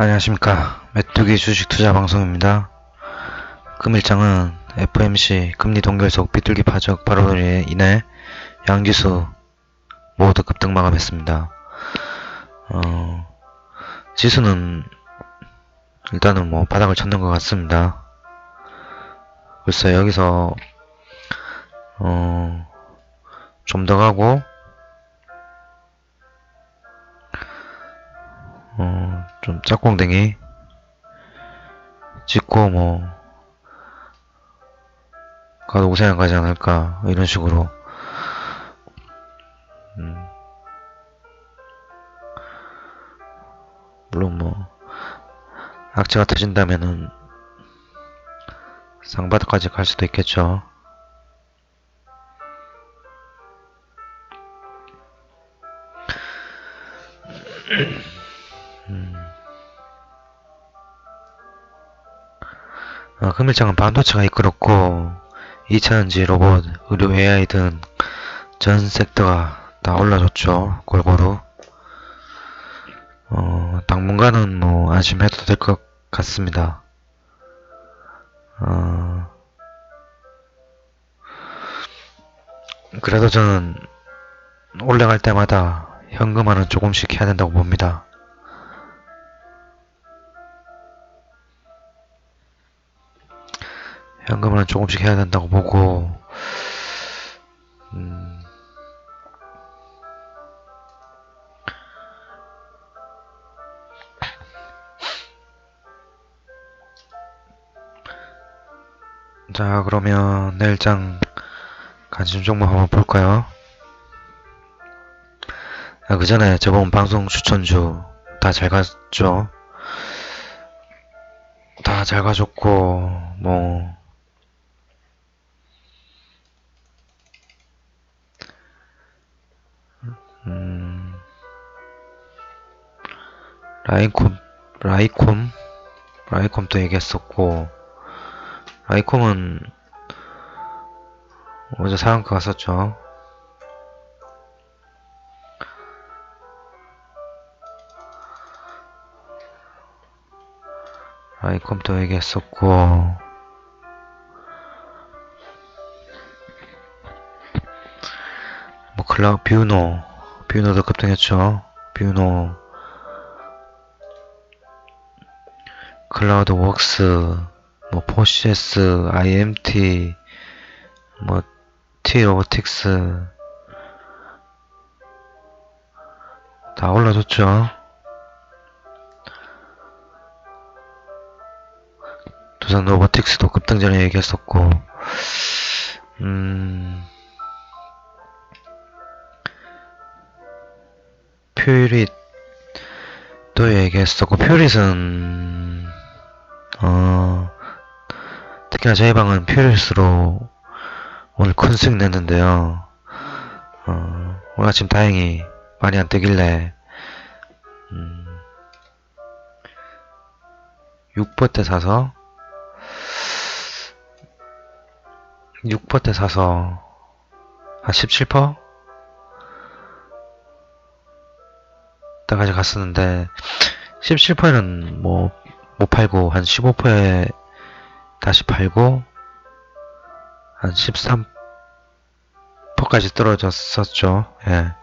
안녕하십니까. 메뚜기 주식 투자 방송입니다. 금일장은 FMC 금리 동결석 비둘기 파적 발언으로 인해 양지수 모두 급등 마감했습니다. 어, 지수는 일단은 뭐 바닥을 쳤는 것 같습니다. 글쎄 여기서 어, 좀 더 가고 좀 짝꿍댕이? 찍고 뭐 가도 우세한 가지 않을까 이런 식으로. 음. 물론 뭐 악재가 터진다면은 쌍바닥까지 갈 수도 있겠죠 어, 금일장은 반도체가 이끌었고 2차전지 로봇, 의료 AI 등 전 섹터가 다 올라줬죠. 골고루. 어, 당분간은 뭐 안심해도 될 것 같습니다. 어, 그래도 저는 올라갈 때마다 현금화는 조금씩 해야 된다고 봅니다. 현금은 조금씩 해야 된다고 보고 음, 자 그러면 내일장 관심 종목 한번 볼까요? 아, 그 전에 저번 방송 추천주 다 잘 갔죠? 다 잘 가졌고 뭐 음, 라이콤, 라이콤, 라이콤도 얘기했었고, 라이콤은 어제 상한가 갔었죠. 라이콤도 얘기했었고, 뭐 클라우 뷰노, 뷰노도 급등했죠. 뷰노, 클라우드 웍스, 뭐 포시에스, IMT, 뭐 T 로보틱스 다 올라줬죠. 두산 로보틱스도 급등 전에 얘기했었고, 음. 퓨릿 또 얘기했었고 퓨릿은 어 특히나 저희 방은 퓨릿으로 오늘 큰 수익 냈는데요 어, 오늘 아침 다행히 많이 안 뜨길래 음, 6%때 사서 6%때 사서 한 17%? 때까지 갔었는데 17%는 뭐 못 팔고 한 15%에 다시 팔고 한 13%까지 떨어졌었죠. 예.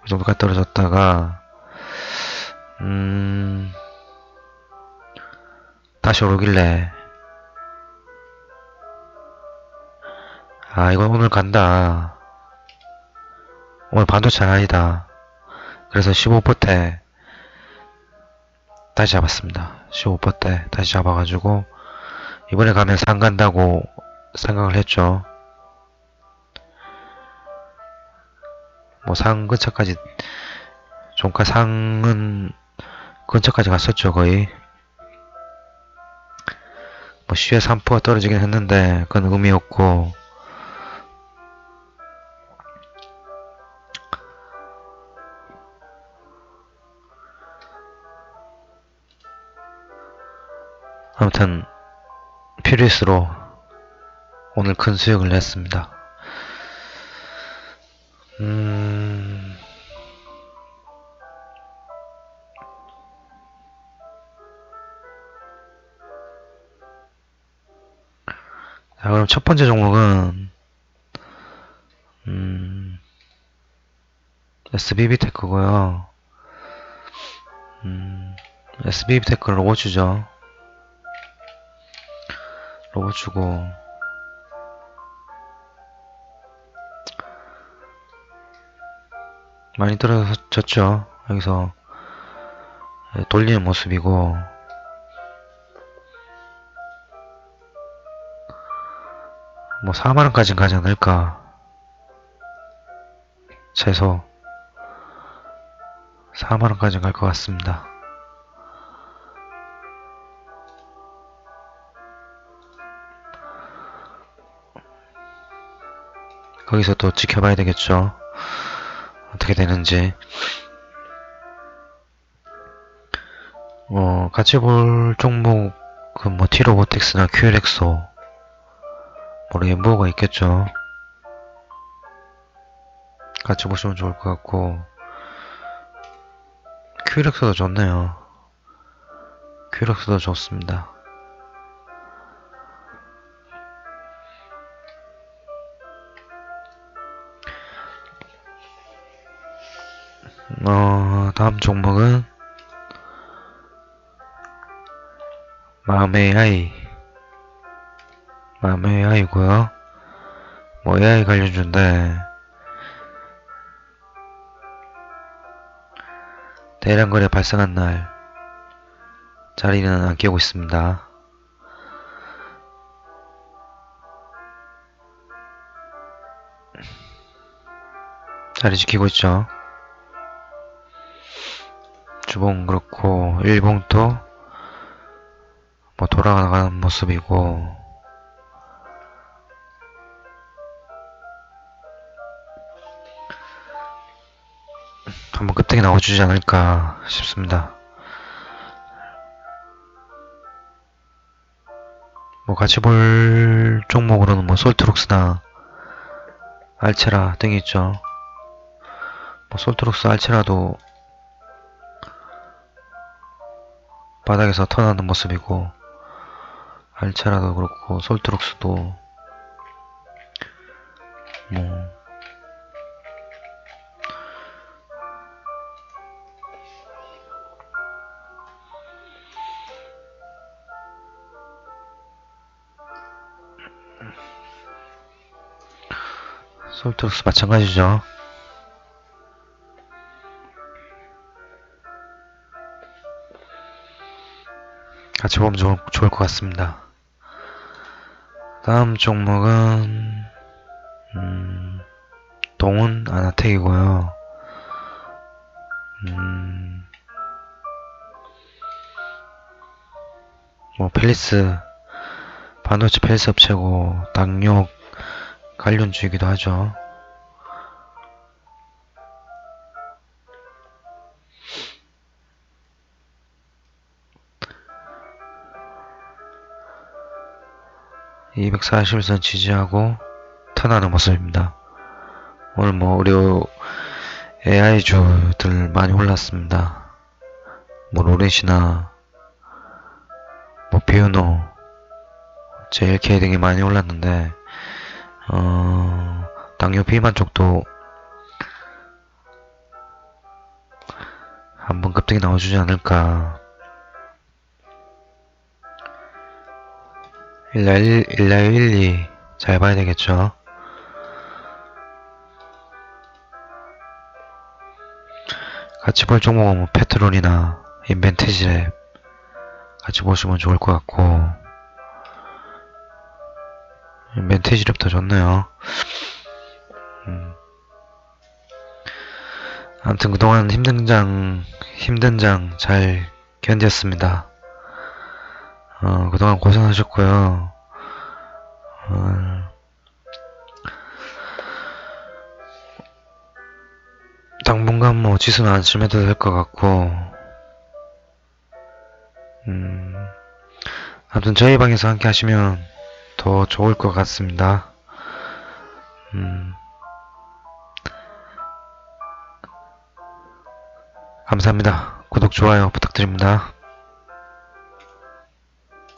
그 정도까지 떨어졌다가 음 다시 오르길래 아 이거 오늘 간다. 오늘 반도체 아니다. 그래서 15%때 다시 잡았습니다. 15%때 다시 잡아가지고 이번에 가면 상 간다고 생각을 했죠. 뭐 상 근처까지 종가 상은 근처까지 갔었죠 거의 뭐 시에 3%가 떨어지긴 했는데 그건 의미 없고 아무튼 필요스로 오늘 큰 수익을 냈습니다. 음... 자, 그럼 첫 번째 종목은 음... SBB 테크고요. 음... SBB 테크 로고주죠. 로고 주고, 많이 떨어졌죠. 여기서 예, 돌리는 모습이고. 뭐 4만원까지는 가지 않을까 최소 4만원까지는 갈것 같습니다 거기서 또 지켜봐야 되겠죠. 어떻게 되는지. 뭐 같이 볼 종목은 뭐 티로보틱스나 큐렉소. 뭐 레인보우가 있겠죠. 같이 보시면 좋을 것 같고. 큐렉스도 좋네요. 큐렉스도 좋습니다 종목은 마음의 AI 마음의 AI고요. 뭐 AI 관련주인데 대량 거래 발생한 날 자리는 안 깨고 있습니다. 자리 지키고 있죠 주봉 그렇고 일봉도 뭐 돌아가는 모습이고 한번 끄떡이 나와주지 않을까 싶습니다. 뭐 같이 볼 종목으로는 뭐 솔트룩스나 알체라 등이 있죠. 뭐 솔트룩스 알체라도 바닥에서 턴하는 모습이고 알차라도 그렇고 솔트룩스도 뭐 솔트룩스 마찬가지죠. 같이 보면 좋을, 좋을 것 같습니다. 다음 종목은 음, 동은 아나텍이고요. 음, 뭐 펠리스 반도체 펠리스 업체고 당력 관련주이기도 하죠. (241선) 지지하고 턴하는 모습입니다. 오늘 뭐 의료 AI주들 많이 올랐습니다. 뭐 로렛이나 뭐 비우노 JLK 등이 많이 올랐는데 어 당뇨 비만 쪽도 한번 급등이 나와주지 않을까 1날 12, 잘 봐야 되겠죠. 같이 볼 종목은 뭐 페트롤이나 인벤티지랩 같이 보시면 좋을 것 같고 인벤티지랩도 좋네요. 음. 아무튼 그동안 힘든 장 힘든 장 잘 견뎠습니다. 어, 그동안 고생하셨고요. 어, 당분간 뭐 지수는 안심해도 될 것 같고, 음, 아무튼 저희 방에서 함께 하시면 더 좋을 것 같습니다. 음, 감사합니다. 구독, 좋아요 부탁드립니다.